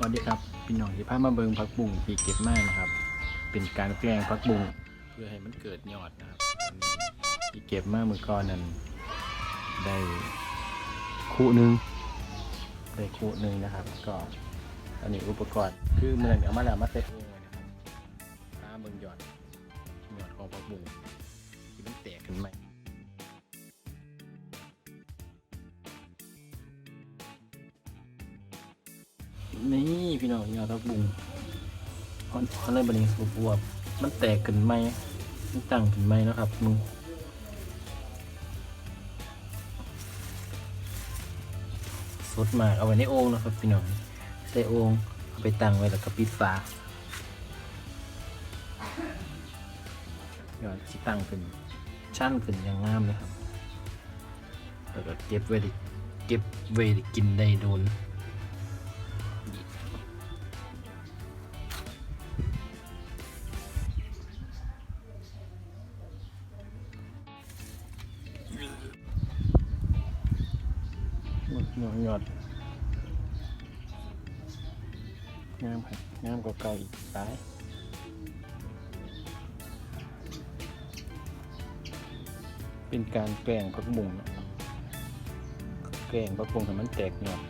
สวัสดีครับพี่น้องที่พามาเบิงพักบุ้งที่เก็บมานะครับ เป็นการแกล้งพักบุ้งเพื่อให้มันเกิดยอดนะครับอันนี้ที่เก็บมาเมื่อก่อนนั้นได้คู่หนึ่งได้คู่หนึ่งนะครับ ก็อันนี้อุปกรณ์คือเมื่อเอามาแล้วมาเซ็ตเองเลยนะครับตามเบิงยอด นี่พี่น้องยอดทักบุงอ่อนๆเลยบันนี้บวบมันแตกขึ้นไหมมันตั้งขึ้นไหมนะครับมึงสดมากเอาไว้ในโอ่งนะครับพี่น้องใส่โอ่งเอาไปตั้งไว้แล้วก็ปิดฝายอดที่ตั้งขึ้นชั้นขึ้นอย่างงามเลยครับแล้วก็เก็บไว้ดิเก็บไว้ได้กินได้โดน หมดหยอดหยอดงามครับงามกว่าเก่าอีกตายเป็นการแกล้งพักบุงนะแกล้งพักบุงให้มันแตกหยอด